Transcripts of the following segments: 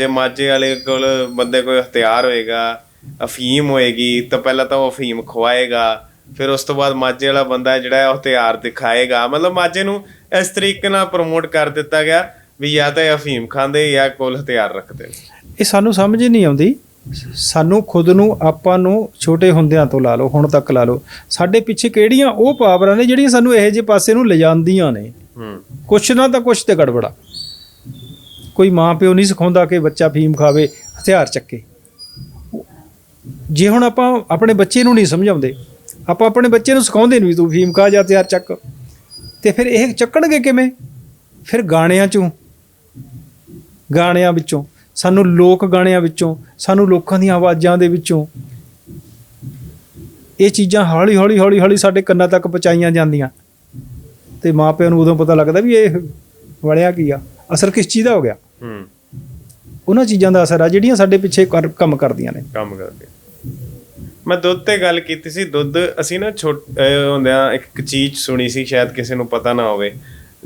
ਜੇ ਮਾਝੇ ਵਾਲੇ ਕੋਲ ਬੰਦੇ ਕੋਈ ਹਥਿਆਰ ਹੋਏਗਾ ਅਫੀਮ ਹੋਏਗੀ ਤਾਂ ਪਹਿਲਾਂ ਤਾਂ ਉਹ ਅਫੀਮ ਖਵਾਏਗਾ ਫਿਰ ਉਸ ਤੋਂ ਬਾਅਦ ਮਾਝੇ ਵਾਲਾ ਬੰਦਾ ਜਿਹੜਾ ਉਹ ਹਥਿਆਰ ਦਿਖਾਏਗਾ। ਮਤਲਬ ਮਾਝੇ ਨੂੰ ਇਸ ਤਰੀਕੇ ਨਾਲ ਪ੍ਰਮੋਟ ਕਰ ਦਿੱਤਾ ਗਿਆ ਵੀ ਜਾਂ ਤਾਂ ਅਫੀਮ ਖਾਂਦੇ ਜਾਂ ਕੋਲ ਹਥਿਆਰ ਰੱਖਦੇ ਇਹ ਸਾਨੂੰ ਸਮਝ ਨਹੀਂ ਆਉਂਦੀ। ਸਾਨੂੰ ਖੁਦ ਨੂੰ ਆਪਾਂ ਨੂੰ ਛੋਟੇ ਹੁੰਦਿਆਂ ਤੋਂ ਲਾ ਲਓ ਹੁਣ ਤੱਕ ਲਾ ਲਓ ਸਾਡੇ ਪਿੱਛੇ ਕਿਹੜੀਆਂ ਉਹ ਪਾਵਰਾਂ ਨੇ ਜਿਹੜੀਆਂ ਸਾਨੂੰ ਇਹੋ ਜਿਹੇ ਪਾਸੇ ਨੂੰ ਲਿਜਾਂਦੀਆਂ ਨੇ। ਹੂੰ। ਕੁਛ ਨਾ ਤਾਂ ਕੁਛ ਤੇ ਗੜਬੜਾ। ਕੋਈ ਮਾਂ ਪਿਓ ਨਹੀਂ ਸਿਖਾਉਂਦਾ ਕਿ ਬੱਚਾ ਫੀਮ ਖਾਵੇ, ਹਥਿਆਰ ਚੱਕੇ। ਜੇ ਹੁਣ ਆਪਾਂ ਆਪਣੇ ਬੱਚੇ ਨੂੰ ਨਹੀਂ ਸਮਝਾਉਂਦੇ, ਆਪਾਂ ਆਪਣੇ ਬੱਚੇ ਨੂੰ ਸਿਖਾਉਂਦੇ ਨਹੀਂ ਵੀ ਤੂੰ ਫੀਮ ਖਾ ਜਾ ਹਥਿਆਰ ਚੱਕ, ਤੇ ਫਿਰ ਇਹ ਚੱਕਣਗੇ ਕਿਵੇਂ? ਫਿਰ ਗਾਣਿਆਂ ਚੋਂ, ਗਾਣਿਆਂ ਵਿੱਚੋਂ, ਸਾਨੂੰ ਲੋਕ ਗਾਣਿਆਂ ਵਿੱਚੋਂ, ਸਾਨੂੰ ਲੋਕਾਂ ਦੀਆਂ ਆਵਾਜ਼ਾਂ ਦੇ ਵਿੱਚੋਂ, ਇਹ ਚੀਜ਼ਾਂ ਹੌਲੀ ਹੌਲੀ ਹੌਲੀ ਹੌਲੀ ਸਾਡੇ ਕੰਨਾਂ ਤੱਕ ਪਹੁੰਚਾਈਆਂ ਜਾਂਦੀਆਂ। ਤੇ ਮਾਪਿਆਂ ਨੂੰ ਉਦੋਂ ਪਤਾ ਲੱਗਦਾ ਵੀ ਇਹ ਵੜਿਆ ਕੀ ਆ, ਅਸਰ ਕਿਸ ਚੀਜ਼ ਦਾ ਹੋ ਗਿਆ? ਹੂੰ। ਉਹਨਾਂ ਚੀਜ਼ਾਂ ਦਾ ਅਸਰ ਆ ਜਿਹੜੀਆਂ ਸਾਡੇ ਪਿੱਛੇ ਕਰ- ਕੰਮ ਕਰਦੀਆਂ ਨੇ। ਕੰਮ ਕਰਦੇ। ਮੈਂ ਦੁੱਧ ਤੇ ਗੱਲ ਕੀਤੀ ਸੀ ਦੁੱਧ ਅਸੀਂ ਨਾ ਛੋਟ ਅਹ ਹੁੰਦਿਆਂ ਇੱਕ ਚੀਜ਼ ਸੁਣੀ ਸੀ ਸ਼ਾਇਦ ਕਿਸੇ ਨੂੰ ਪਤਾ ਨਾ ਹੋਵੇ।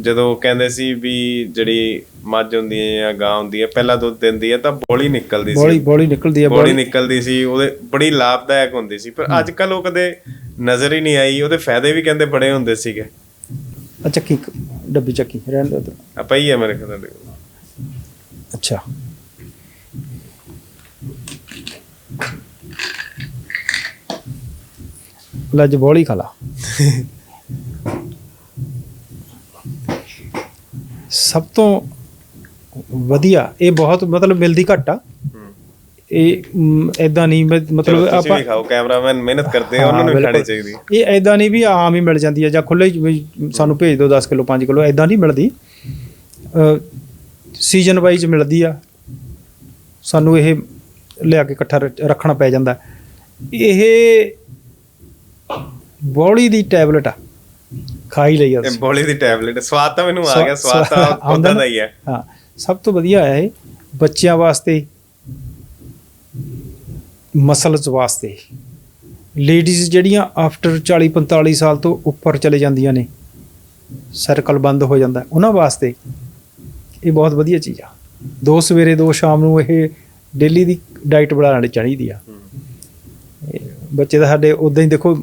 ਜਦੋਂ ਕਹਿੰਦੇ ਸੀ ਵੀ ਜਿਹੜੀ ਮੱਝ ਹੁੰਦੀ ਹੈ ਜਾਂ ਗਾਂ ਹੁੰਦੀ ਹੈ ਪਹਿਲਾਂ ਦੁੱਧ ਦਿੰਦੀ ਹੈ ਤਾਂ ਬੋਲੀ ਨਿਕਲਦੀ ਬੋਲੀ ਸੀ। ਬੋਲੀ ਨਿਕਲਦੀ ਆ ਬੋਲੀ ਬੋਲੀ ਨਿਕਲਦੀ ਸੀ ਉਹਦੇ ਬੜੀ ਲਾਭਦਾਇਕ ਹੁੰਦੀ ਸੀ। ਪਰ ਅੱਜ ਕੱਲ ਉਹ ਕਦੇ ਨਜ਼ਰ ਹੀ ਨਹੀਂ ਆਈ ਉਹਦੇ ਫਾਇਦੇ ਵੀ ਕਹਿੰਦੇ ਬੜੇ ਹੁੰਦੇ ਸੀਗੇ। ਆ ਚੱਕੀ ਇੱਕ ਡੱਬੀ ਚੱਕੀ ਰਹਿਣ ਦੇ ਉੱਧਰ। ਆ ਪਈ ਹੈ ਮੇਰੇ ਖਿਆਲ ਨਾਲ। ਅੱਛਾ। ਲੱਜ ਬੋਲੀ ਖਾ ਲਾ। ਸਭ ਤੋਂ ਵਧੀਆ ਇਹ ਬਹੁਤ ਮਤਲਬ ਮਿਲਦੀ ਘੱਟ ਆ। ਇਹ ਐਦਾਂ ਨਹੀਂ ਮਤਲਬ ਆਪਾਂ ਵੀ ਖਾਓ ਕੈਮਰਾਮੈਨ ਮਿਹਨਤ ਕਰਦੇ ਆ ਉਹਨਾਂ ਨੂੰ ਵੀ ਖਾਣੀ ਚਾਹੀਦੀ। ਇਹ ਐਦਾਂ ਨਹੀਂ ਵੀ ਆਮ ਹੀ ਮਿਲ ਜਾਂਦੀ ਹੈ ਜਾਂ ਖੁੱਲੇ ਸਾਨੂੰ ਭੇਜ ਦਿਓ 10 ਕਿਲੋ 5 ਕਿਲੋ ਐਦਾਂ ਨਹੀਂ ਮਿਲਦੀ। ਸੀਜ਼ਨ ਵਾਈਜ਼ ਮਿਲਦੀ ਆ ਸਾਨੂੰ ਇਹ ਲਿਆ ਕੇ ਇਕੱਠਾ ਰ- ਰੱਖਣਾ ਪੈ ਜਾਂਦਾ ਇਹ ਬੋਲੀ ਦੀ ਟੈਬਲੇਟ ਆ ਖਾਈ ਲਈ ਤੁਸੀਂ। ਬੋਲੀ ਦੀ ਟੈਬਲੇਟ ਸਵਾਦ ਤਾਂ ਮੈਨੂੰ ਆ ਗਿਆ ਸਵਾਦ ਤਾਂ ਆਉਂਦਾ ਉਹਦਾ? ਦਾ ਹੀ ਹੈ ਹਾਂ ਸਭ ਤੋਂ ਵਧੀਆ ਹੈ ਇਹ ਬੱਚਿਆਂ ਵਾਸਤੇ ਮਸਲਸ ਵਾਸਤੇ ਲੇਡੀਜ਼ ਜਿਹੜੀਆਂ ਆਫਟਰ 40 45 ਸਾਲ ਤੋਂ ਉੱਪਰ ਚਲੇ ਜਾਂਦੀਆਂ ਨੇ ਸਰਕਲ ਬੰਦ ਹੋ ਜਾਂਦਾ ਉਹਨਾਂ ਵਾਸਤੇ ਇਹ ਬਹੁਤ ਵਧੀਆ ਚੀਜ਼ ਆ। ਦੋ ਸਵੇਰੇ ਦੋ ਸ਼ਾਮ ਨੂੰ ਇਹ ਡੇਲੀ ਦੀ ਡਾਈਟ ਬਣਾਉਣੀ ਚਾਹੀਦੀ ਆ। ਬੱਚੇ ਤਾਂ ਸਾਡੇ ਉਦਾਂ ਹੀ ਦੇਖੋ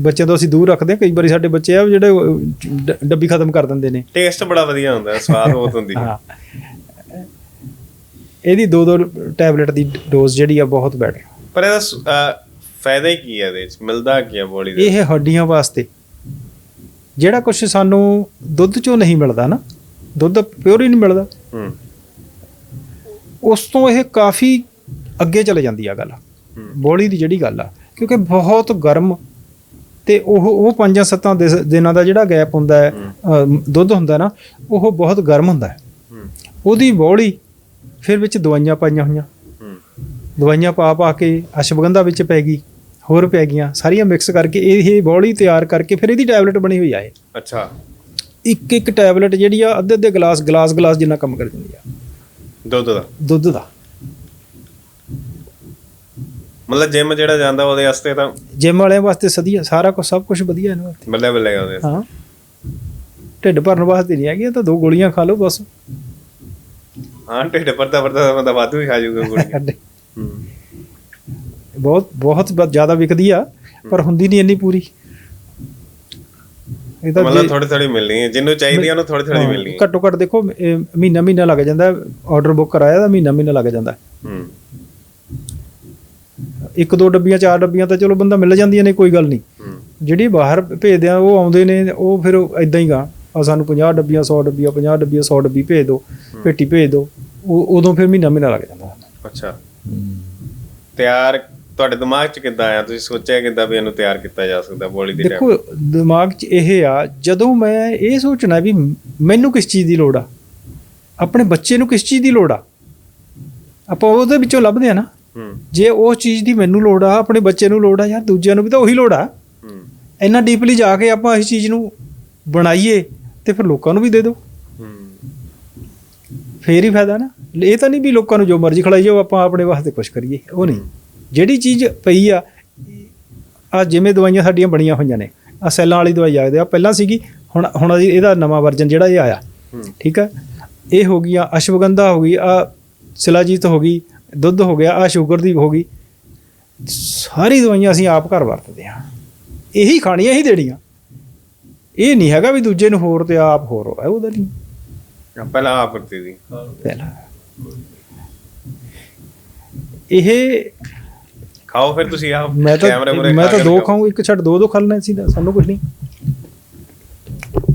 ਬੱਚਿਆਂ ਤੋਂ ਅਸੀਂ ਦੂਰ ਰੱਖਦੇ ਹਾਂ। ਕਈ ਵਾਰੀ ਸਾਡੇ ਬੱਚੇ ਆ ਜਿਹੜੇ ਡੱਬੀ ਖਤਮ ਕਰ ਦਿੰਦੇ ਨੇ। ਟੇਸਟ ਬੜਾ ਵਧੀਆ ਹੁੰਦਾ ਸਵਾਦ ਬਹੁਤ ਹੁੰਦੀ ਹੈ। ਇਹਦੀ ਦੋ ਦੋ ਟੈਬਲੇਟ ਦੀ ਡੋਜ਼ ਜਿਹੜੀ ਆ ਬਹੁਤ ਬੈਟਰ। ਪਰ ਇਹਦਾ ਫਾਇਦਾ ਹੀ ਕੀ ਹੈ ਇਹਦੇ ਵਿੱਚ? ਮਿਲਦਾ ਕੀ ਹੈ ਬੋਲੀ ਦੇ ਇਹ ਹੱਡੀਆਂ ਵਾਸਤੇ। ਜਿਹੜਾ ਕੁਝ ਸਾਨੂੰ ਦੁੱਧ ਚੋਂ ਨਹੀਂ ਮਿਲਦਾ ਨਾ ਦੁੱਧ ਪਿਓਰ ਹੀ ਨਹੀਂ ਮਿਲਦਾ। ਹੂੰ। ਉਸ ਤੋਂ ਇਹ ਕਾਫੀ ਅੱਗੇ ਚਲੇ ਜਾਂਦੀ ਆ ਗੱਲ। ਬੋਲੀ ਦੀ ਜਿਹੜੀ ਗੱਲ ਆ ਕਿਉਂਕਿ ਬਹੁਤ ਗਰਮ ਤੇ ਉਹ ਉਹ ਪੰਜਾਂ ਸੱਤਾਂ ਦਿਨਾਂ ਦਾ ਜਿਹੜਾ ਗੈਪ ਹੁੰਦਾ ਹੈ ਦੁੱਧ ਹੁੰਦਾ ਨਾ ਉਹ ਬਹੁਤ ਗਰਮ ਹੁੰਦਾ ਹੈ। ਉਹਦੀ ਬੋਲੀ ਫਿਰ ਵਿੱਚ ਦਵਾਈਆਂ ਪਾਈਆਂ ਹੋਈਆਂ। ਦਵਾਈਆਂ ਪਾ ਪਾ ਕੇ ਅਸ਼ਵਗੰਧਾ ਵਿੱਚ ਪੈ ਗਈ ਹੋਰ ਪੈ ਗਈਆਂ ਸਾਰੀਆਂ ਮਿਕਸ ਕਰਕੇ ਇਹ ਬੋਲੀ ਤਿਆਰ ਕਰਕੇ ਫਿਰ ਇਹਦੀ ਟੈਬਲੇਟ ਬਣੀ ਹੋਈ ਆ ਇਹ। ਅੱਛਾ। ਇੱਕ ਇੱਕ ਟੈਬਲੇਟ ਜਿਹੜੀ ਆ ਅੱਧੇ ਅੱਧੇ ਗਲਾਸ ਗਲਾਸ ਗਲਾਸ ਜਿੰਨਾ ਕੰਮ ਕਰ ਦਿੰਦੀ ਆ। ਦੁੱਧ ਦਾ? ਦੁੱਧ ਦਾ। ਮਤਲਬ ਜਿਮ ਜਿਹੜਾ ਜਾਂਦਾ ਉਹਦੇ ਵਾਸਤੇ ਤਾਂ ਜਿਮ ਵਾਲਿਆਂ ਵਾਸਤੇ ਸਦੀਆ ਸਾਰਾ ਕੁਝ ਸਭ ਕੁਝ ਵਧੀਆ ਇਹਨਾਂ ਵਾਸਤੇ। ਬੱਲੇ ਬੱਲੇ ਉਹਦੇ। ਹਾਂ। ਢਿੱਡ ਭਰਨ ਵਾਸਤੇ ਨਹੀਂ ਹੈਗੀ ਇਹ ਤਾਂ ਦੋ ਗੋਲੀਆਂ ਖਾ ਲਓ ਬਸ। ਹਾਂ ਢਿੱਡ ਪਰਦਾ ਪਰਦਾ ਬੰਦਾ ਵਾਧੂ ਹੀ ਖਾ ਜਾਊਗਾ ਗੋਲੀ ਹੂੰ। ਬਹੁਤ ਬਹੁਤ ਜ਼ਿਆਦਾ ਵਿਕਦੀ ਆ ਪਰ ਹੁੰਦੀ ਨਹੀਂ ਇੰਨੀ ਪੂਰੀ। ਇਹ ਤਾਂ ਮਤਲਬ ਥੋੜੀ ਥੋੜੀ ਮਿਲਣੀ ਹੈ ਜਿੰਨੂੰ ਚਾਹੀਦੀ ਉਹਨੂੰ ਥੋੜੀ ਥੋੜੀ ਮਿਲਣੀ ਹੈ। ਘੱਟੋ ਘੱਟ ਦੇਖੋ ਮਹੀਨਾ ਮਹੀਨਾ ਲੱਗ ਜਾਂਦਾ ਆਰਡਰ ਬੁੱਕ ਕਰਾਇਆ ਤਾਂ ਮਹੀਨਾ ਮਹੀਨਾ ਲੱਗ ਜਾਂਦਾ। ਹੂੰ। ਇੱਕ ਦੋ ਡੱਬੀਆਂ ਚਾਰ ਡੱਬੀਆਂ ਤਾਂ ਚਲੋ ਬੰਦਾ ਮਿਲ ਜਾਂਦੀਆਂ ਨੇ ਕੋਈ ਗੱਲ ਨਹੀਂ। ਜਿਹੜੀ ਬਾਹਰ ਭੇਜਦੇ ਆ ਉਹ ਆਉਂਦੇ ਨੇ ਉਹ ਫਿਰ ਇਦਾਂ ਹੀ ਗਾ ਆ ਸਾਨੂੰ 50 ਡੱਬੀਆਂ 100 ਡੱਬੀਆਂ 50 ਡੱਬੀਆਂ 100 ਡੱਬੀ ਭੇਜ ਦਿਓ ਪੇਟੀ ਭੇਜ ਦਿਓ ਉਹ ਉਦੋਂ ਫਿਰ ਮਹੀਨਾ ਮਹੀਨਾ ਲੱਗ ਜਾਂਦਾ। ਅੱਛਾ। ਤਿਆਰ ਤੁਹਾਡੇ ਦਿਮਾਗ 'ਚ ਕਿੱਦਾਂ ਆਇਆ? ਤੁਸੀਂ ਸੋਚਿਆ ਕਿੱਦਾਂ ਵੀ ਇਹਨੂੰ ਤਿਆਰ ਕੀਤਾ ਜਾ ਸਕਦਾ ਬੋਲੀ ਦੀ ਦੇਖੋ ਦਿਮਾਗ 'ਚ ਇਹ ਆ ਜਦੋਂ ਮੈਂ ਇਹ ਸੋਚਣਾ ਵੀ ਮੈਨੂੰ ਕਿਸ ਚੀਜ਼ ਦੀ ਲੋੜ ਆ? ਆਪਣੇ ਬੱਚੇ ਨੂੰ ਕਿਸ ਚੀਜ਼ ਦੀ ਲੋੜ ਆ? ਆਪਾਂ ਉਹਦੇ ਵਿੱਚੋਂ ਲੱਭਦੇ ਆ ਨਾ। ਜੇ ਉਹ ਚੀਜ਼ ਦੀ ਮੈਨੂੰ ਲੋੜ ਆ ਆਪਣੇ ਬੱਚੇ ਨੂੰ ਲੋੜ ਆ ਯਾਰ ਦੂਜਿਆਂ ਨੂੰ ਵੀ ਤਾਂ ਉਹੀ ਲੋੜ ਆ। ਇੰਨਾ ਡੀਪਲੀ ਜਾ ਕੇ ਆਪਾਂ ਇਸ ਚੀਜ਼ ਨੂੰ ਬਣਾਈਏ ਤੇ ਫਿਰ ਲੋਕਾਂ ਨੂੰ ਵੀ ਦੇ ਦਿਓ ਫੇਰ ਹੀ ਫਾਇਦਾ ਨਾ। ਇਹ ਤਾਂ ਨਹੀਂ ਵੀ ਲੋਕਾਂ ਨੂੰ ਜੋ ਮਰਜ਼ੀ ਖਿਲਾਈ ਜਾਓ ਆਪਾਂ ਆਪਣੇ ਵਾਸਤੇ ਕੁਝ ਕਰੀਏ। ਉਹ ਨਹੀਂ। ਜਿਹੜੀ ਚੀਜ਼ ਪਈ ਆ ਆ ਜਿਵੇਂ ਦਵਾਈਆਂ ਸਾਡੀਆਂ ਬਣੀਆਂ ਹੋਈਆਂ ਨੇ ਆ ਸੈੱਲਾਂ ਵਾਲੀ ਦਵਾਈ ਆਖਦੇ ਆ ਪਹਿਲਾਂ ਸੀਗੀ ਹੁਣ ਹੁਣ ਇਹਦਾ ਨਵਾਂ ਵਰਜਨ ਜਿਹੜਾ ਇਹ ਆਇਆ। ਹੂੰ। ਠੀਕ ਆ? ਇਹ ਹੋ ਗਈਆਂ ਅਸ਼ਵਗੰਧਾ ਹੋ ਗਈ ਆ ਸਿਲਾਜੀਤ ਹੋ ਗਈ ਦੁੱਧ ਹੋ ਗਿਆ ਆ ਸ਼ੂਗਰ ਦੀ ਹੋ ਗਈ। ਸਾਰੀ ਦਵਾਈਆਂ ਅਸੀਂ ਆਪ ਘਰ ਵਰਤਦੇ ਹਾਂ। ਇਹੀ ਖਾਣੀਆਂ ਇਹੀ ਦੇਣੀਆਂ। ਇਹ ਨਹੀਂ ਹੈਗਾ ਵੀ ਦੂਜੇ ਨੂੰ ਹੋਰ ਤੇ ਆਪ ਹੋਰ ਹੈ ਉਹਦਾ ਨਹੀਂ। ਪਹਿਲਾਂ ਆਪ ਕਰਤੀ ਸੀ ਪਹਿਲਾਂ। ਇਹ ਖਾਓ ਫਿਰ ਤੁਸੀਂ ਆਪ ਮੈਂ ਤਾਂ ਕੈਮਰੇ ਮੂਹਰੇ ਮੈਂ ਤਾਂ ਦੋ। ਖਾਊਂ ਇੱਕ ਛੱਡ ਦੋ ਦੋ ਖਾ ਲੈਣੇ ਸੀ ਸਾਨੂੰ ਕੁਝ ਨਹੀਂ।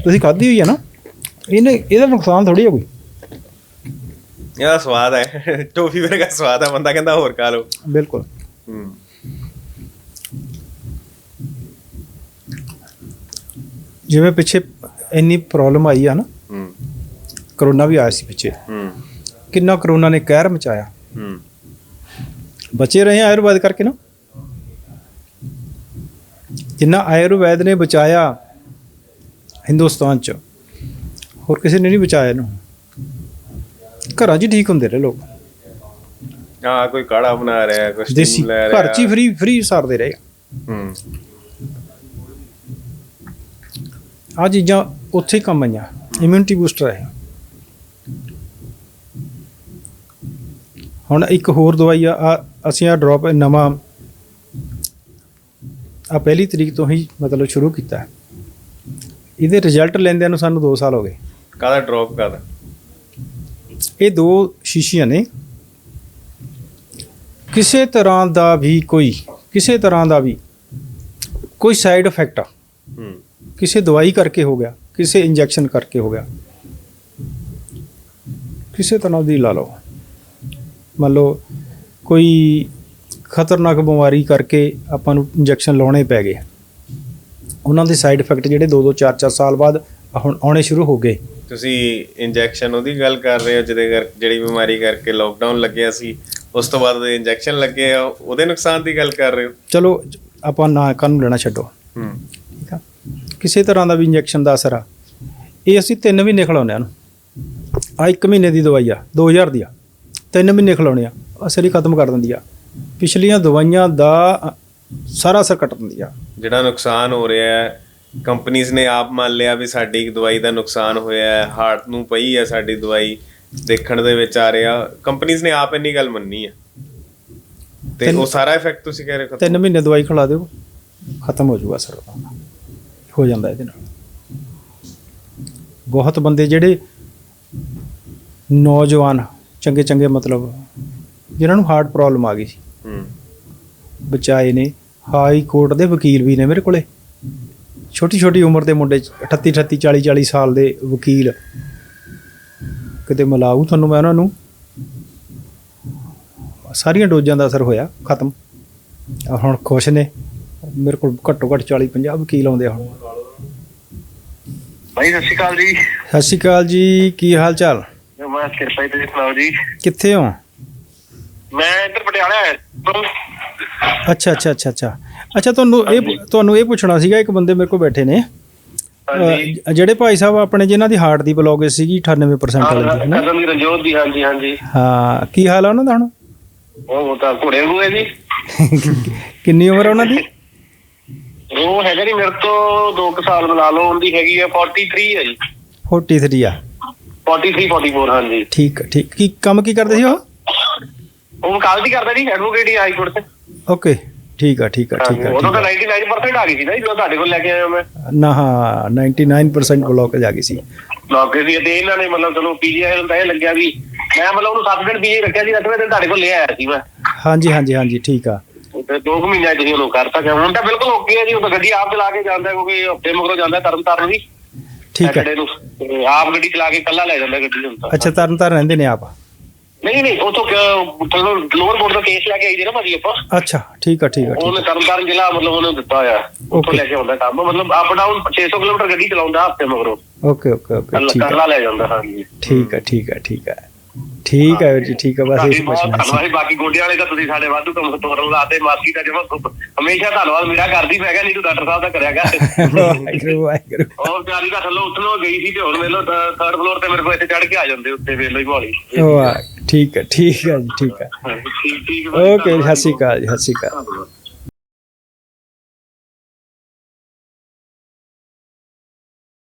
ਤੁਸੀਂ ਖਾਧੀ ਹੋਈ ਹੈ ਨਾ? ਇਹਨੇ ਇਹਦਾ ਨੁਕਸਾਨ ਥੋੜੀ ਹੈ ਕੋਈ। ਇਹਦਾ ਸਵਾਦ ਹੈ। ਟੋਫੀ ਵਰਗਾ ਸਵਾਦ ਹੈ ਬੰਦਾ ਕਹਿੰਦਾ ਹੋਰ ਖਾ ਲਓ। ਬਿਲਕੁਲ। ਹੂੰ। ਜਿਵੇਂ ਪਿੱਛੇ ਇੰਨੀ ਪ੍ਰੋਬਲਮ ਆਈ ਆ ਨਾ ਹੂੰ। ਕਰੋਨਾ ਵੀ ਆਇਆ ਸੀ ਪਿੱਛੇ। ਹੂੰ। ਕਿੰਨਾ ਕਰੋਨਾ ਨੇ ਕਹਿਰ ਮਚਾਇਆ। ਬਚੇ ਰਹੇ ਆਯੁਰਵੈਦ ਕਰਕੇ ਨਾ? ਜਿੰਨਾ ਆਯੁਰਵੈਦ ਨੇ ਬਚਾਇਆ ਹਿੰਦੁਸਤਾਨ ਚ ਹੋਰ ਕਿਸੇ ਨੇ ਨਹੀਂ ਬਚਾਇਆ ਇਹਨੂੰ। ਘਰਾਂ 'ਚ ਠੀਕ ਹੁੰਦੇ ਰਹੇ ਲੋਕ। ਆ ਕੋਈ ਕਾੜਾ ਬਣਾ ਰਿਹਾ ਕੋਈ ਦੇਸੀ ਲੈ ਰਿਹਾ। ਘਰ 'ਚ ਹੀ ਫ੍ਰੀ ਫ੍ਰੀ ਸਰਦੇ ਰਹੇ ਹੂੰ। ਆ ਚੀਜ਼ਾਂ ਉੱਥੇ ਹੀ ਕੰਮ ਆਈਆਂ ਇਮਿਊਨਿਟੀ ਬੂਸਟਰ ਹੈ ਹੁਣ ਇੱਕ ਹੋਰ ਦਵਾਈ ਆ- ਅਸੀਂ ਆ ਡ੍ਰੌਪ ਨਵਾਂ ਆ ਪਹਿਲੀ ਤਰੀਕ ਤੋਂ ਹੀ ਮਤਲਬ ਸ਼ੁਰੂ ਕੀਤਾ ਹੈ। ਇਹਦੇ ਰਿਜ਼ਲਟ ਲੈਂਦਿਆਂ ਨੂੰ ਸਾਨੂੰ 2 ਸਾਲ ਹੋ ਗਏ। ਕਾਦਾ ਡ੍ਰੌਪ ਕਰਦਾ ਇਹ ਦੋ ਸ਼ੀਸ਼ੀਆਂ ਨੇ। ਕਿਸੇ ਤਰ੍ਹਾਂ ਦਾ ਵੀ ਕੋਈ ਕਿਸੇ ਤਰ੍ਹਾਂ ਦਾ ਵੀ ਕੋਈ ਸਾਈਡ ਇਫੈਕਟ ਹੂੰ। ਕਿਸੇ ਦਵਾਈ ਕਰਕੇ ਹੋ ਗਿਆ ਕਿਸੇ ਇੰਜੈਕਸ਼ਨ ਕਰਕੇ ਹੋ ਗਿਆ। ਕਿਸੇ ਤਰ੍ਹਾਂ ਦੀ ਲਾ ਲਓ। ਮੰਨ ਲਓ ਕੋਈ ਖਤਰਨਾਕ ਬਿਮਾਰੀ ਕਰਕੇ ਆਪਾਂ ਨੂੰ ਇੰਜੈਕਸ਼ਨ ਲਾਉਣੇ ਪੈ ਗਏ ਉਹਨਾਂ ਦੇ ਸਾਈਡ ਇਫੈਕਟ ਜਿਹੜੇ 2-2 4-4 ਸਾਲ ਬਾਅਦ ਹੁਣ ਆਉਣੇ ਸ਼ੁਰੂ ਹੋ ਗਏ। ਤੁਸੀਂ ਇੰਜੈਕਸ਼ਨ ਉਹਦੀ ਗੱਲ ਕਰ ਰਹੇ ਹੋ ਜਿਹਦੇ ਕਰ ਜਿਹੜੀ ਬਿਮਾਰੀ ਕਰਕੇ ਲੋਕਡਾਊਨ ਲੱਗਿਆ ਸੀ ਉਸ ਤੋਂ ਬਾਅਦ ਉਹਦੇ ਇੰਜੈਕਸ਼ਨ ਲੱਗੇ ਆ ਉਹਦੇ ਨੁਕਸਾਨ ਦੀ ਗੱਲ ਕਰ ਰਹੇ ਹੋ? ਚਲੋ ਆਪਾਂ ਨਾ ਕੰਨ ਲੈਣਾ ਛੱਡੋ। ਹੂੰ। ਠੀਕ ਆ? ਕਿਸੇ ਤਰ੍ਹਾਂ ਦਾ ਵੀ ਇੰਜੈਕਸ਼ਨ ਦਾ ਅਸਰ ਆ। ਇਹ ਅਸੀਂ 3 ਮਹੀਨੇ ਖਿਲਾਉਂਦੇ ਆ ਨੂੰ ਆ 1 ਮਹੀਨੇ ਦੀ ਦਵਾਈ ਆ 2000 ਦੀ ਆ। 3 ਮਹੀਨੇ ਖਿਲਾਉਣੇ ਆ। ਅਸਰ ਹੀ ਖਤਮ ਕਰ ਦਿੰਦੀ ਆ। ਪਿਛਲੀਆਂ ਦਵਾਈਆਂ ਦਾ ਸਾਰਾ ਅਸਰ ਕੱਟ ਦਿੰਦੀ ਆ। ਜਿਹੜਾ ਨੁਕਸਾਨ ਹੋ ਰਿਹਾ ਹੈ ਕੰਪਨੀਆਂ ਨੇ ਆਪ ਮੰਨ ਲਿਆ ਵੀ ਸਾਡੀ ਦਵਾਈ ਦਾ ਨੁਕਸਾਨ ਹੋਇਆ ਹੈ ਹਾਰਟ ਨੂੰ ਪਈ ਹੈ ਸਾਡੀ ਦਵਾਈ ਦੇਖਣ ਦੇ ਵਿੱਚ ਆ ਰਿਹਾ। ਕੰਪਨੀਆਂ ਨੇ ਆਪ ਇੰਨੀ ਗੱਲ ਮੰਨੀ ਹੈ ਤੇ ਤਿੰਨ- ਉਹ ਸਾਰਾ ਇਫੈਕਟ ਤੁਸੀਂ ਕਹਿ ਰਹੇ ਹੋ 3 ਮਹੀਨੇ ਦਵਾਈ ਖਿਲਾ ਦਿਓ ਖਤਮ ਹੋ ਜਾਊਗਾ ਅਸਰ। ਹੋ ਜਾਂਦਾ ਇਹਦੇ ਨਾਲ। ਬਹੁਤ ਬੰਦੇ ਜਿਹੜੇ ਨੌਜਵਾਨ ਚੰਗੇ ਚੰਗੇ ਮਤਲਬ ਜਿਨ੍ਹਾਂ ਨੂੰ ਹਾਰਟ ਪ੍ਰੋਬਲਮ ਆ ਗਈ ਸੀ। ਹੂੰ। ਬਚਾਏ ਨੇ। ਹਾਈ ਕੋਰਟ ਦੇ ਵਕੀਲ ਵੀ ਨੇ ਮੇਰੇ ਕੋਲੇ। ਛੋਟੀ ਛੋਟੀ ਉਮਰ ਦੇ ਮੁੰਡੇ 38 38 40 40 ਸਾਲ ਦੇ ਵਕੀਲ। ਕਿਤੇ ਮਿਲਾਊ ਤੁਹਾਨੂੰ ਮੈਂ ਉਹਨਾਂ ਨੂੰ। ਸਾਰੀਆਂ ਡੋਜ਼ਾਂ ਦਾ ਅਸਰ ਹੋਇਆ ਖਤਮ। ਹੁਣ ਖੁਸ਼ ਨੇ। ਮੇਰੇ ਕੋਲ ਘੱਟੋ ਘੱਟ 40 50 ਵਕੀਲ ਆਉਂਦੇ ਹੁਣ। ਭਾਈ ਸਤਿ ਸ਼੍ਰੀ ਅਕਾਲ ਜੀ। ਸਤਿ ਸ਼੍ਰੀ ਅਕਾਲ ਜੀ ਕੀ ਹਾਲ ਚਾਲ? ਮੈਂ ਕਿਰਪਾ ਜੀ ਤੁਸੀਂ ਸੁਣਾਓ ਜੀ? ਕਿੱਥੇ ਹੋ? ਮੈਂ ਇੱਧਰ ਪਟਿਆਲਾ ਆਇਆ। ਸੀ। ਅੱਛਾ ਅੱਛਾ ਅੱਛਾ ਅੱਛਾ। ਅੱਛਾ ਤੁਹਾਨੂੰ ਇਹ ਤੁਹਾਨੂੰ ਇਹ ਪੁੱਛਣਾ ਸੀਗਾ ਇੱਕ ਬੰਦੇ ਮੇਰੇ ਕੋਲ ਬੈਠੇ ਨੇ। ਹਾਂਜੀ। ਅਹ ਜਿਹੜੇ ਭਾਈ ਸਾਹਿਬ ਆਪਣੇ ਜਿਨ੍ਹਾਂ ਦੀ ਹਾਰਟ ਦੀ ਬਲੌਗੇਜ ਸੀਗੀ 98% ਵਾਲੀ ਦੀ ਹੈ ਨਾ? ਕਦਮ ਦੀ ਰਣਜੋਤ ਦੀ ਹਾਂਜੀ ਹਾਂਜੀ। ਹਾਂ ਕੀ ਹਾਲ ਆ ਉਹਨਾਂ ਦਾ ਹੁਣ? ਉਹ ਤਾਂ ਘੋੜੇ ਨੂੰ ਹੈ ਜੀ। ਕਿੰਨੀ ਉਮਰ ਆ ਉਹਨਾਂ ਦੀ? ਉਹ ਹੈਗਾ ਜੀ ਮੇਰੇ ਤੋਂ 2 ਸਾਲ ਮਿਲਾ ਲਓ ਉਹਦੀ ਹੈਗੀ ਹੈ 43 ਹੈ ਜੀ। 43 ਆ। 43 44 ਹਾਂਜੀ। ਠੀਕ ਠੀਕ। ਕੀ ਕੰਮ ਕੀ ਕਰਦੇ ਸੀ ਉਹ? ਉਹ ਹੀ ਕਰਦਾ ਜੀ ਐਡਵੋਕੇਟ ਹੀ ਹਾਈ ਕੋਰਟ ਤੇ। ਓਕੇ ਠੀਕ ਆ ਠੀਕ ਆ ਠੀਕ ਆ ਉਦੋਂ ਤਾਂ 99% ਆ ਗਈ ਸੀ ਨਾ ਜੀ, ਜਦੋਂ ਤੁਹਾਡੇ ਕੋਲ ਲੈ ਕੇ ਆਇਆ ਮੈਂ। ਨਾ ਹਾਂ 99% ਬਲੌਕੇਜ ਆ ਗਈ ਸੀ। ਲੱਗੇ ਸੀ ਤੇ ਇਹਨਾਂ ਨੇ ਮਤਲਬ ਚਲੋ ਪੀਜੀਆਈ ਨੂੰ ਤਾਂ ਇਹ ਲੱਗਿਆ ਵੀ ਮੈਂ ਮਤਲਬ ਉਹਨੂੰ 7 ਦਿਨ ਪੀਜੀ ਰੱਖਿਆ ਸੀ 8ਵੇਂ ਦਿਨ ਤੁਹਾਡੇ ਕੋਲ ਲੈ ਆਇਆ ਸੀ ਮੈਂ। ਹਾਂਜੀ ਹਾਂਜੀ ਹਾਂਜੀ ਠੀਕ ਆ। ਤੇ ਦੋ ਕੁ ਮਹੀਨਿਆਂ 'ਚ ਤੁਸੀਂ ਉਹਨੂੰ ਕਰਤਾ ਕਿ ਹੁਣ ਤਾਂ ਬਿਲਕੁਲ ਓਕੇ ਹੈ ਜੀ ਉਹ ਗੱਡੀ ਆਪ ਚਲਾ ਕੇ ਜਾਂਦਾ ਹੈ ਕਿਉਂਕਿ ਹਫ਼ਤੇ ਮਗਰੋਂ ਜਾਂਦਾ ਤਰਨ ਤਾਰਨ ਵੀ। ਠੀਕ ਨੂੰ। ਤੇ ਆਪ ਗੱਡੀ ਚਲਾ ਕੇ ਇਕੱਲਾ ਲੈ ਜਾਂਦਾ ਗੱਡੀ ਤਾਂ। ਅੱਛਾ ਤਰਨ ਤਾਰਨ ਰਹਿੰਦੇ ਨੇ ਆਪ? ਨਹੀਂ ਨਹੀਂ ਉਹ ਤੋਂ ਚਲੋ ਲੋਅਰ ਬੋਰਡ ਦਾ ਕੇਸ ਲੈ ਕੇ ਆਈ ਦੇ ਨਾ ਭਾਜੀ ਆਪਾਂ। ਅੱਛਾ ਠੀਕ ਆ ਠੀਕ ਆ ਠੀਕ ਉਹਨੇ ਤਰਨ ਤਾਰਨ ਜ਼ਿਲ੍ਹਾ ਮਤਲਬ ਉਹਨੇ ਦਿੱਤਾ ਹੋਇਆ ਉੱਥੋਂ. ਲੈ ਕੇ ਆਉਂਦਾ ਕੰਮ। ਮਤਲਬ ਅਪ ਡਾਊਨ 600 ਕਿਲੋਮੀਟਰ ਗੱਡੀ ਚਲਾਉਂਦਾ ਹਫ਼ਤੇ ਮਗਰੋਂ। ਓਕੇ ਓਕੇ ਓਕੇ ਆ। ਲੈ ਜਾਂਦਾ ਹਾਂਜੀ। ਠੀਕ ਆ ਠੀਕ ਆ ਠੀਕ ਆ। ਠੀਕ ਆ ਵੀਰ ਜੀ ਠੀਕ ਆ ਬਸ ਇਹ ਪੁੱਛਣਾ ਸੀ ਧੰਨਵਾਦ ਜੀ। ਬਾਕੀ ਗੋਡਿਆਂ ਵਾਲੇ ਤਾਂ ਤੁਸੀਂ ਸਾਡੇ ਵਾਧੂ ਕੰਮ ਤੋਰਨ ਲਾਤੇ ਮਾਸੀ ਦਾ ਜਮਾ ਹਮੇਸ਼ਾ ਧੰਨਵਾਦ ਮੇਰਾ ਕਰਦੀ ਪੈ ਗਿਆ ਨਹੀਂ ਤੂੰ ਡਾਕਟਰ ਸਾਹਿਬ ਦਾ ਕਰਿਆ ਕਰ। ਵਾਹਿਗੁਰੂ ਵਾਹਿਗੁਰੂ। ਉਹ ਵਿਚਾਰੀ ਦਾ ਥੱਲੋਂ ਉੱਠਣੋਂ ਗਈ ਸੀ ਤੇ ਹੁਣ ਵੇਲੋ ਥਰਡ ਫਲੋਰ ਤੇ ਮੇਰੇ ਕੋਲ ਇੱਥੇ ਚੜ ਕੇ ਆ ਜਾਂਦੇ ਉੱਤੇ ਵੇਲੋ ਹੀ ਭੋਲੀ ਵਾਹ ਠੀਕ ਹੈ ਠੀਕ ਹੈ ਜੀ ਠੀਕ ਹੈ ਠੀਕ ਠੀਕ ਓਕੇ ਸਤਿ ਸ਼੍ਰੀ ਅਕਾਲ ਜੀ ਸਤਿ ਸ਼੍ਰੀ ਅਕਾਲ। ਧੰਨਵਾਦ।